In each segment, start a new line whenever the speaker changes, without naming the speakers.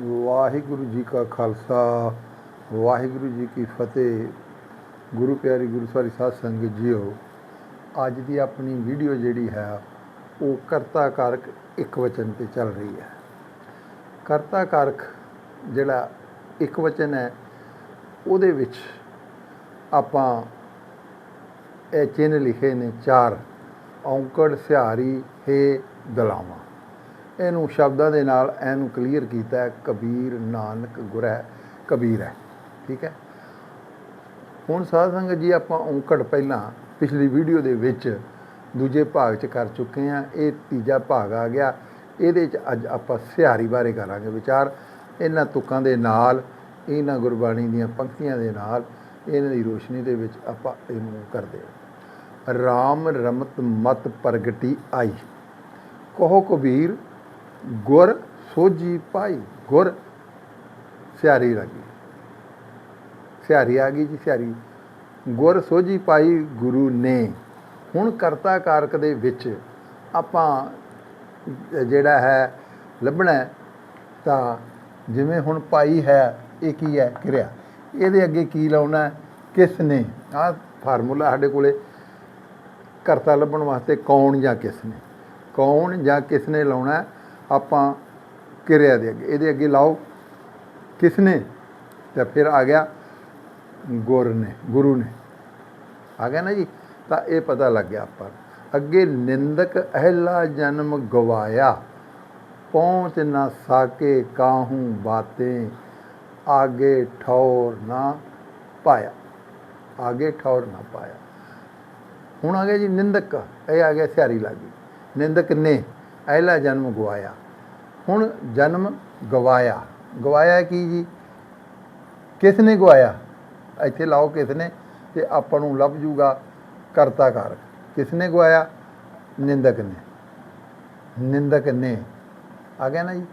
ਵਾਹਿਗੁਰੂ ਜੀ ਕਾ ਖਾਲਸਾ, ਵਾਹਿਗੁਰੂ ਜੀ ਕੀ ਫਤਿਹ। ਗੁਰੂ ਪਿਆਰੀ ਗੁਰੂ ਸਾਰੀ ਸਾਧ ਸੰਗਤ ਜੀਓ, ਅੱਜ ਦੀ ਆਪਣੀ ਵੀਡੀਓ ਜਿਹੜੀ ਹੈ, ਉਹ ਕਰਤਾ ਕਾਰਕ ਇੱਕ ਵਚਨ ਤੇ ਚੱਲ ਰਹੀ ਹੈ। ਕਰਤਾ ਕਾਰਕ ਜਿਹੜਾ ਇੱਕ ਵਚਨ ਹੈ, ਉਹਦੇ ਵਿੱਚ ਆਪਾਂ ਇਹ ਚਿੰਨ੍ਹ ਲਿਖੇ ਨੇ ਚਾਰ, ਔਂਕੜ ਸਿਹਾਰੀ ਹੈ ਦਲਾਵਾਂ। ਇਹਨੂੰ ਸ਼ਬਦਾਂ ਦੇ ਨਾਲ ਇਹਨੂੰ ਕਲੀਅਰ ਕੀਤਾ ਹੈ, ਕਬੀਰ ਨਾਨਕ ਗੁਰੈ ਕਬੀਰ ਹੈ, ਠੀਕ ਹੈ? ਹੁਣ ਸਾਧ ਸੰਗਤ ਜੀ, ਆਪਾਂ ਔਂਕੜ ਪਹਿਲਾਂ ਪਿਛਲੀ ਵੀਡੀਓ ਦੇ ਵਿੱਚ ਦੂਜੇ ਭਾਗ 'ਚ ਕਰ ਚੁੱਕੇ ਹਾਂ, ਇਹ ਤੀਜਾ ਭਾਗ ਆ ਗਿਆ। ਇਹਦੇ 'ਚ ਅੱਜ ਆਪਾਂ ਸਿਹਾਰੀ ਬਾਰੇ ਕਰਾਂਗੇ ਵਿਚਾਰ। ਇਹਨਾਂ ਤੁਕਾਂ ਦੇ ਨਾਲ, ਇਹਨਾਂ ਗੁਰਬਾਣੀ ਦੀਆਂ ਪੰਕਤੀਆਂ ਦੇ ਨਾਲ, ਇਹਨਾਂ ਦੀ ਰੋਸ਼ਨੀ ਦੇ ਵਿੱਚ ਆਪਾਂ ਇਹਨੂੰ ਕਰਦੇ ਹਾਂ। ਰਾਮ ਰਮਤ ਮਤ ਪ੍ਰਗਟੀ ਆਈ। ਕਹੋ ਕਬੀਰ ਗੁਰ ਸੋਜੀ ਪਾਈ ਗੁਰ ਸਿਆਰੀ ਲੱਗੀ ਸਿਆਰੀ ਆ ਗਈ ਜੀ, ਸਿਆਰੀ। ਗੁਰ ਸੋਜੀ ਪਾਈ ਗੁਰੂ ਨੇ। ਹੁਣ ਕਰਤਾ ਕਾਰਕ ਦੇ ਵਿੱਚ ਆਪਾਂ ਜਿਹੜਾ ਹੈ ਲੱਭਣਾ ਤਾਂ ਜਿਵੇਂ ਹੁਣ ਪਾਈ ਹੈ, ਇਹ ਕੀ ਹੈ? ਕਿਰਿਆ। ਇਹਦੇ ਅੱਗੇ ਕੀ ਲਾਉਣਾ ਕਿਸ ਨੇ? ਆਹ ਫਾਰਮੂਲਾ ਸਾਡੇ ਕੋਲੇ ਕਰਤਾ ਲੱਭਣ ਵਾਸਤੇ ਕੌਣ ਜਾਂ ਕਿਸ ਨੇ? ਕੌਣ ਜਾਂ ਕਿਸ ਨੇ ਲਾਉਣਾ ਆਪਾਂ ਕਿਰਿਆ ਦੇ ਅੱਗੇ, ਇਹਦੇ ਅੱਗੇ ਲਾਓ। ਕਿਸਨੇ? ਤਾਂ ਫਿਰ ਆ ਗਿਆ ਗੁਰ ਨੇ, ਗੁਰੂ ਨੇ। ਆ ਗਿਆ ਨਾ ਜੀ? ਤਾਂ ਇਹ ਪਤਾ ਲੱਗ ਗਿਆ ਆਪਾਂ ਅੱਗੇ ਨਿੰਦਕ ਅਹਿਲਾ ਜਨਮ ਗਵਾਇਆ। ਪਹੁੰਚ ਨਾ ਸਾਕੇ ਕਾਹੂ ਬਾतें ਆਗੇ ਠੌਰ ਨਾ ਪਾਇਆ। ਆਗੇ ਠੌਰ ਨਾ ਪਾਇਆ। ਹੁਣ ਆ ਗਿਆ ਜੀ ਨਿੰਦਕ। ਇਹ ਆ ਗਿਆ ਸਿਆਰੀ ਲੱਗੀ ਨਿੰਦਕ ਨੇ ਅਹਿਲਾ ਜਨਮ ਗਵਾਇਆ। ਹੁਣ ਜਨਮ ਗਵਾਇਆ। ਗਵਾਇਆ ਕੀ ਜੀ? ਕਿਸ ਨੇ ਗਵਾਇਆ? ਇੱਥੇ ਲਾਓ ਕਿਸ ਨੇ ਤੇ ਆਪਾਂ ਨੂੰ ਲੱਭ ਜੂਗਾ ਕਰਤਾ ਕਾਰਕ ਕਿਸ ਨੇ ਗਵਾਇਆ? ਨਿੰਦਕ ਨੇ। ਨਿੰਦਕ ਨੇ। ਆ ਗਿਆ ਨਾ ਜੀ?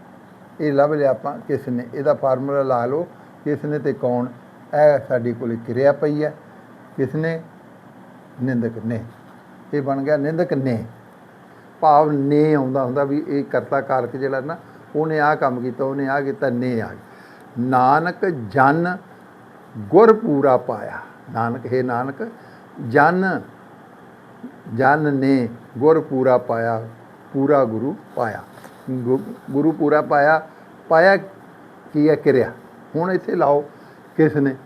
ਇਹ ਲੱਭ ਲਿਆ ਆਪਾਂ ਕਿਸ ਨੇ ਇਹਦਾ ਫਾਰਮੂਲਾ ਲਾ ਲਓ ਕਿਸ ਨੇ ਤੇ ਕੌਣ? ਇਹ ਸਾਡੀ ਕੋਲ ਕਿਰਿਆ ਪਈ ਹੈ। ਕਿਸ ਨੇ ਨਿੰਦਕ ਨੇ। ਇਹ ਬਣ ਗਿਆ ਨਿੰਦਕ ਨੇ। ਭਾਵ ਨੇ ਆਉਂਦਾ ਹੁੰਦਾ ਵੀ ਇਹ ਕਰਤਾ ਕਾਰਕ ਜਿਹੜਾ ਨਾ, ਉਹਨੇ ਆਹ ਕੰਮ ਕੀਤਾ, ਉਹਨੇ ਆਹ ਕੀਤਾ, ਨੇ ਆ ਗਿਆ। ਨਾਨਕ ਜਨ ਗੁਰ ਪੂਰਾ ਪਾਇਆ। ਨਾਨਕ, ਹੈ ਨਾਨਕ, ਜਨ ਜਨ ਨੇ ਗੁਰ ਪੂਰਾ ਪਾਇਆ, ਪੂਰਾ ਗੁਰੂ ਪਾਇਆ। ਗੁ- ਗੁਰੂ ਪੂਰਾ ਪਾਇਆ ਪਾਇਆ ਕੀ ਹੈ? ਕਿਰਿਆ। ਹੁਣ ਇੱਥੇ ਲਾਓ, ਕਿਸ ਨੇ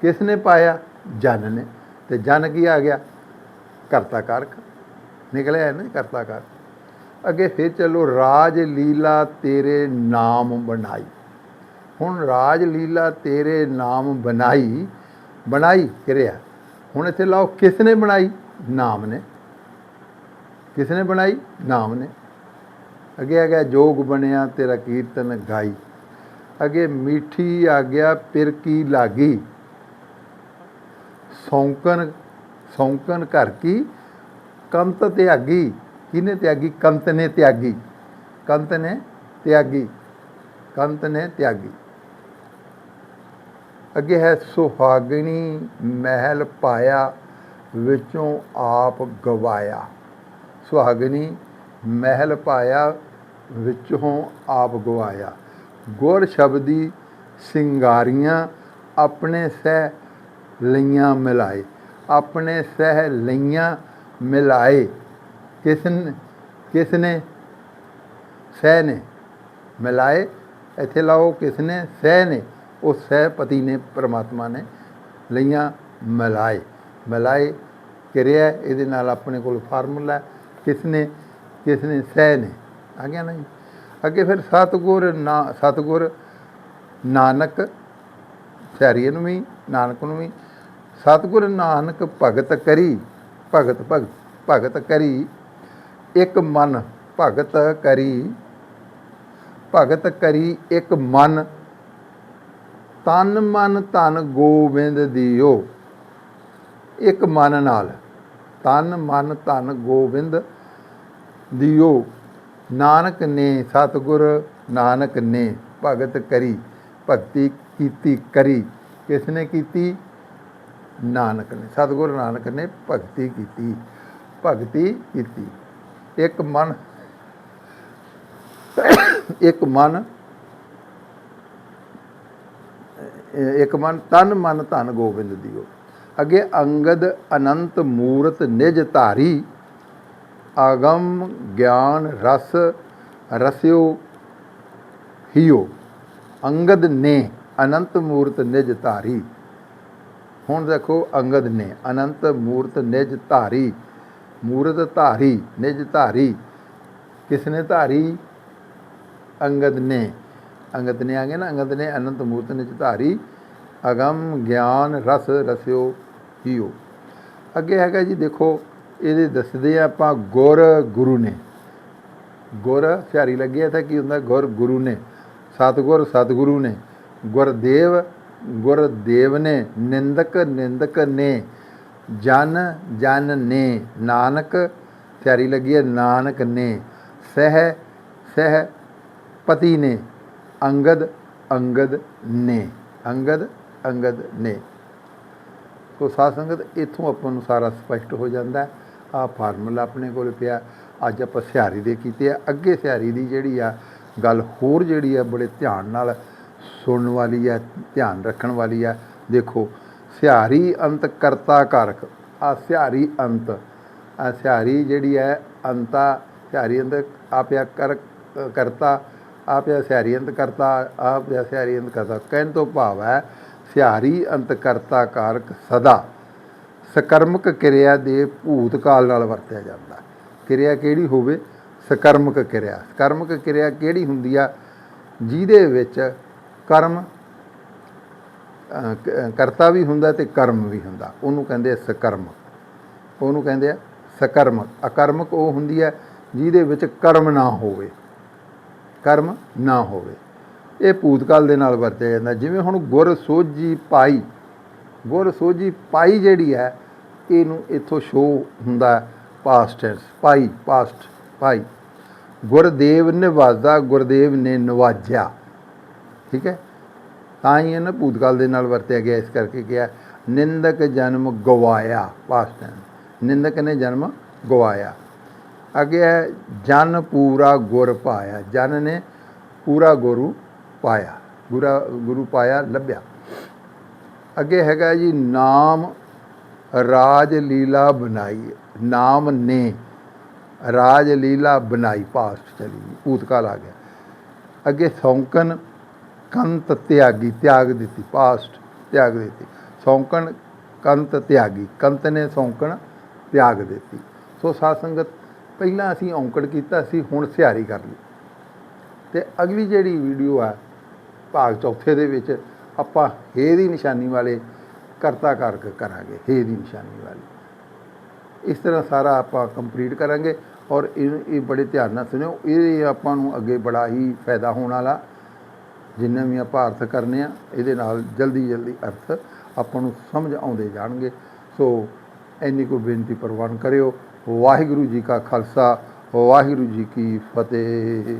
ਕਿਸ ਨੇ ਪਾਇਆ? ਜਨ ਨੇ। ਤੇ ਜਨ ਕੀ ਆ ਗਿਆ? ਕਰਤਾ ਕਾਰਕ। ਨਿਕਲਿਆ ਨਾ ਕਰਤਾ ਕਾਰਕ। ਅੱਗੇ ਫਿਰ ਚੱਲੋ, ਰਾਜ ਲੀਲਾ ਤੇਰੇ ਨਾਮ ਬਣਾਈ। ਹੁਣ ਰਾਜ ਲੀਲਾ ਤੇਰੇ ਨਾਮ ਬਣਾਈ ਬਣਾਈ ਕਿਰਿਆ ਹੁਣ ਇੱਥੇ ਲਾਓ, ਕਿਸ ਨੇ ਬਣਾਈ? ਨਾਮ ਨੇ। ਕਿਸ ਨੇ ਬਣਾਈ? ਨਾਮ ਨੇ। ਅੱਗੇ ਆ ਗਿਆ, ਜੋਗ ਬਣਿਆ, ਤੇਰਾ ਕੀਰਤਨ ਗਾਈ। ਅੱਗੇ ਮੀਠੀ ਆ ਗਿਆ ਪਿਰ ਕੀ ਲਾਗੀ। ਸੌਂਕਣ ਸੌਂਕਣ ਘਰ ਕੀ? ਕੰਤ ਤੇ ਆਗੀ ਕਿਹਨੇ ਤਿਆਗੀ? ਕੰਤ ਨੇ ਤਿਆਗੀ। ਕੰਤ ਨੇ ਤਿਆਗੀ। ਕੰਤ ਨੇ ਤਿਆਗੀ। ਅੱਗੇ ਹੈ ਸੁਹਾਗਣੀ ਮਹਿਲ ਪਾਇਆ, ਵਿੱਚੋਂ ਆਪ ਗਵਾਇਆ। ਸੁਹਾਗਣੀ ਮਹਿਲ ਪਾਇਆ, ਵਿੱਚੋਂ ਆਪ ਗਵਾਇਆ। ਗੁਰ ਸ਼ਬਦੀ ਸਿੰਗਾਰੀਆਂ ਆਪਣੇ ਸਹਿ ਲਈਆਂ ਮਿਲਾਏ। ਆਪਣੇ ਸਹਿ ਲਈਆਂ ਮਿਲਾਏ। ਕਿਸ ਨੇ ਕਿਸ ਨੇ ਸਹਿ ਨੇ ਮਿਲਾਏ, ਇੱਥੇ ਲਾਓ ਕਿਸ ਨੇ ਸਹਿ ਨੇ ਉਹ ਸਹਿ ਪਤੀ ਨੇ ਪ੍ਰਮਾਤਮਾ ਨੇ ਲਈਆਂ ਮਿਲਾਏ। ਮਿਲਾਏ ਕਿਰਿਆ ਇਹਦੇ ਨਾਲ ਆਪਣੇ ਕੋਲ ਫਾਰਮੂਲਾ ਕਿਸ ਨੇ ਕਿਸ ਨੇ ਸਹਿ ਨੇ। ਆ ਗਿਆ ਨਾ ਜੀ। ਅੱਗੇ ਫਿਰ ਸਤਗੁਰ ਨਾ, ਸਤਗੁਰ ਨਾਨਕ ਸਿਆਰੀਏ ਨੂੰ ਵੀ, ਨਾਨਕ ਨੂੰ ਵੀ, ਸਤਗੁਰ ਨਾਨਕ ਭਗਤ ਕਰੀ, ਭਗਤ ਭਗਤ ਭਗਤ ਕਰੀ। ਇੱਕ ਮਨ, ਭਗਤ ਕਰੀ। ਭਗਤ ਕਰੀ ਇੱਕ ਮਨ। ਤਨ ਮਨ ਧਨ ਗੋਬਿੰਦ ਦਿਓ। ਇੱਕ ਮਨ ਨਾਲ। ਤਨ ਮਨ ਧਨ ਗੋਬਿੰਦ ਦਿਓ। ਨਾਨਕ ਨੇ ਸਤਗੁਰ, ਨਾਨਕ ਨੇ ਭਗਤ ਕਰੀ। ਭਗਤੀ ਕੀਤੀ ਕਰੀ। ਕਿਸ ਨੇ ਕੀਤੀ? ਨਾਨਕ ਨੇ। ਸਤਗੁਰ, ਨਾਨਕ ਨੇ ਭਗਤੀ ਕੀਤੀ। ਭਗਤੀ ਕੀਤੀ। ਇੱਕ ਮਨ ਇੱਕ ਮਨ ਇੱਕ ਮਨ, ਤਨ ਮਨ ਧਨ ਗੋਬਿੰਦ ਦਿਓ। ਅੱਗੇ ਅੰਗਦ ਅਨੰਤ ਮੂਰਤ ਨਿਜ ਧਾਰੀ, ਆਗਮ ਗਿਆਨ ਰਸ ਰਸਿਓ ਹਿਓ। ਅੰਗਦ ਨੇ ਅਨੰਤ ਮੂਰਤ ਨਿਜ ਧਾਰੀ। ਹੁਣ ਦੇਖੋ, ਅੰਗਦ ਨੇ ਅਨੰਤ ਮੂਰਤ ਨਿਜ ਧਾਰੀ। ਮੂਰਤ ਧਾਰੀ, ਨਿਜ ਧਾਰੀ। ਕਿਸਨੇ ਧਾਰੀ? ਅੰਗਦ ਨੇ। ਅੰਗਦ ਨੇ ਆ ਨਾ, ਅੰਗਦ ਨੇ ਅਨੰਤ ਮੂਰਤ ਨਿਜ ਧਾਰੀ। ਅਗਮ ਗਿਆਨ ਰਸ ਰਸਿਓ ਹੀਓ ਅੱਗੇ ਹੈਗਾ ਜੀ, ਦੇਖੋ, ਇਹਦੇ ਦੱਸਦੇ ਆ ਆਪਾਂ ਗੁਰ ਗੁਰੂ ਨੇ। ਗੁਰ ਸਿਆਰੀ ਲੱਗਿਆ ਤਾਂ ਕੀ ਹੁੰਦਾ? ਗੁਰ ਗੁਰੂ ਨੇ। ਸਤਗੁਰ ਸਤਗੁਰੂ ਨੇ। ਗੁਰਦੇਵ ਗੁਰਦੇਵ ਨੇ। ਨਿੰਦਕ ਨਿੰਦਕ ਨੇ। ਜਨ ਜਨ ਨੇ, ਨਾਨਕ ਸਿਆਰੀ ਲੱਗੀ ਹੈ, ਨਾਨਕ ਨੇ, ਸਹਿ ਸਹਿ ਪਤੀ ਨੇ, ਅੰਗਦ ਅੰਗਦ ਨੇ, ਅੰਗਦ ਅੰਗਦ ਨੇ। ਸੋ ਸਾਧ ਸੰਗਤ, ਇੱਥੋਂ ਆਪਾਂ ਨੂੰ ਸਾਰਾ ਸਪਸ਼ਟ ਹੋ ਜਾਂਦਾ ਆ ਫਾਰਮੂਲਾ ਆਪਣੇ ਕੋਲ ਪਿਆ। ਅੱਜ ਆਪਾਂ ਸਿਹਾਰੀ ਦੇ ਕੀਤੇ ਆ। ਅੱਗੇ ਸਿਹਾਰੀ ਦੀ ਜਿਹੜੀ ਆ ਗੱਲ ਹੋਰ ਜਿਹੜੀ ਆ, ਬੜੇ ਧਿਆਨ ਨਾਲ ਸੁਣਨ ਵਾਲੀ ਆ, ਧਿਆਨ ਰੱਖਣ ਵਾਲੀ ਆ। ਦੇਖੋ ਸਿਹਾਰੀ ਅੰਤ ਕਰਤਾ ਕਾਰਕ। ਆ ਸਿਹਾਰੀ ਅੰਤ। ਆ ਸਿਹਾਰੀ ਜਿਹੜੀ ਹੈ, ਅੰਤਾ, ਸਿਹਾਰੀ ਅੰਤ ਆਪਿਆ ਕਰ, ਕਰਤਾ ਆਪਿਆ ਸਿਹਾਰੀ ਅੰਤ ਕਰਤਾ ਆਪਿਆ ਸਿਹਾਰੀ ਅੰਤ ਕਰਤਾ। ਕਹਿਣ ਤੋਂ ਭਾਵ ਹੈ, ਸਿਹਾਰੀ ਅੰਤ ਕਰਤਾ ਕਾਰਕ ਸਦਾ। ਸਕਰਮਕ ਕਿਰਿਆ ਦੇ ਭੂਤ ਕਾਲ ਨਾਲ ਵਰਤਿਆ ਜਾਂਦਾ। ਕਿਰਿਆ ਕਿਹੜੀ ਹੋਵੇ? ਸਕਰਮਕ ਕਿਰਿਆ। ਸਕਰਮਕ ਕਿਰਿਆ ਕਿਹੜੀ ਹੁੰਦੀ ਆ? ਜਿਹਦੇ ਵਿੱਚ ਕਰਮ ਕਰਤਾ ਵੀ ਹੁੰਦਾ ਤੇ ਕਰਮ ਵੀ ਹੁੰਦਾ। ਉਹਨੂੰ ਕਹਿੰਦੇ ਆ ਸਕਰਮਕ ਉਹਨੂੰ ਕਹਿੰਦੇ ਆ ਸਕਰਮਕ ਅਕਰਮਕ ਉਹ ਹੁੰਦੀ ਹੈ ਜਿਹਦੇ ਵਿੱਚ ਕਰਮ ਨਾ ਹੋਵੇ। ਕਰਮ ਨਾ ਹੋਵੇ। ਇਹ ਭੂਤਕਾਲ ਦੇ ਨਾਲ ਵਰਤਿਆ ਜਾਂਦਾ। ਜਿਵੇਂ ਹੁਣ ਗੁਰ ਸੋਝੀ ਪਾਈ। ਗੁਰ ਸੋਝੀ ਪਾਈ ਜਿਹੜੀ ਹੈ, ਇਹਨੂੰ ਇੱਥੋਂ ਸ਼ੋ ਹੁੰਦਾ ਪਾਸਟ ਟੈਂਸ ਪਾਈ ਪਾਸਟ ਪਾਈ। ਗੁਰਦੇਵ ਨਿਵਾਜ਼ਾ, ਗੁਰਦੇਵ ਨੇ ਨਵਾਜਿਆ। ਠੀਕ ਹੈ? ਤਾਂ ਹੀ ਇਹਨਾਂ ਭੂਤਕਾਲ ਦੇ ਨਾਲ ਵਰਤਿਆ ਗਿਆ, ਇਸ ਕਰਕੇ ਕਿਹਾ, ਨਿੰਦਕ ਜਨਮ ਗਵਾਇਆ ਪਾਸਟ ਨਿੰਦਕ ਨੇ ਜਨਮ ਗਵਾਇਆ। ਅੱਗੇ ਹੈ, ਜਨ ਪੂਰਾ ਗੁਰ ਪਾਇਆ। ਜਨ ਨੇ ਪੂਰਾ ਗੁਰੂ ਪਾਇਆ। ਗੁਰਾ ਗੁਰੂ ਪਾਇਆ, ਲੱਭਿਆ। ਅੱਗੇ ਹੈਗਾ ਜੀ, ਨਾਮ ਰਾਜ ਲੀਲਾ ਬਣਾਈ। ਨਾਮ ਨੇ ਰਾਜ ਲੀਲਾ ਬਣਾਈ ਪਾਸਟ ਚਲੀ। ਭੂਤਕਾਲ ਆ ਗਿਆ। ਅੱਗੇ ਸੌਂਕਣ ਕੰਤ ਤਿਆਗੀ, ਤਿਆਗ ਦਿੱਤੀ, ਪਾਸਟ ਤਿਆਗ ਦਿੱਤੀ। ਸੌਂਕਣ, ਕੰਤ ਤਿਆਗੀ, ਕੰਤ ਨੇ ਸੌਂਕਣ ਤਿਆਗ ਦਿੱਤੀ। ਸੋ ਸਾਧ ਸੰਗਤ ਪਹਿਲਾਂ ਅਸੀਂ ਔਂਕੜ ਕੀਤਾ ਸੀ, ਹੁਣ ਸਿਹਾਰੀ ਕਰ ਲਈ। ਤੇ ਅਗਲੀ ਜਿਹੜੀ ਵੀਡੀਓ ਆ, ਭਾਗ ਚੌਥੇ ਦੇ ਵਿੱਚ ਆਪਾਂ ਹੇ ਦੀ ਨਿਸ਼ਾਨੀ ਵਾਲੇ ਕਰਤਾ ਕਾਰਕ ਕਰਾਂਗੇ, ਹੇ ਦੀ ਨਿਸ਼ਾਨੀ ਵਾਲੇ। ਇਸ ਤਰ੍ਹਾਂ ਸਾਰਾ ਆਪਾਂ ਕੰਪਲੀਟ ਕਰਾਂਗੇ ਔਰ ਇਹ ਇਹ ਬੜੇ ਧਿਆਨ ਨਾਲ ਸੁਣਿਓ। ਇਹ ਆਪਾਂ ਨੂੰ ਅੱਗੇ ਬੜਾ ਹੀ ਫਾਇਦਾ ਹੋਣ ਵਾਲਾ ਜਿੰਨਾ ਵੀ ਆਪਾਂ ਅਰਥ ਕਰਨੇ ਆ, ਇਹਦੇ ਨਾਲ ਜਲਦੀ ਜਲਦੀ ਅਰਥ ਆਪਾਂ ਨੂੰ ਸਮਝ ਆਉਂਦੇ ਜਾਣਗੇ। ਸੋ ਇੰਨੀ ਕੋ ਬੇਨਤੀ ਪ੍ਰਵਾਨ ਕਰਿਓ। ਵਾਹਿਗੁਰੂ ਜੀ ਕਾ ਖਾਲਸਾ, ਵਾਹਿਗੁਰੂ ਜੀ ਕੀ ਫਤਿਹ।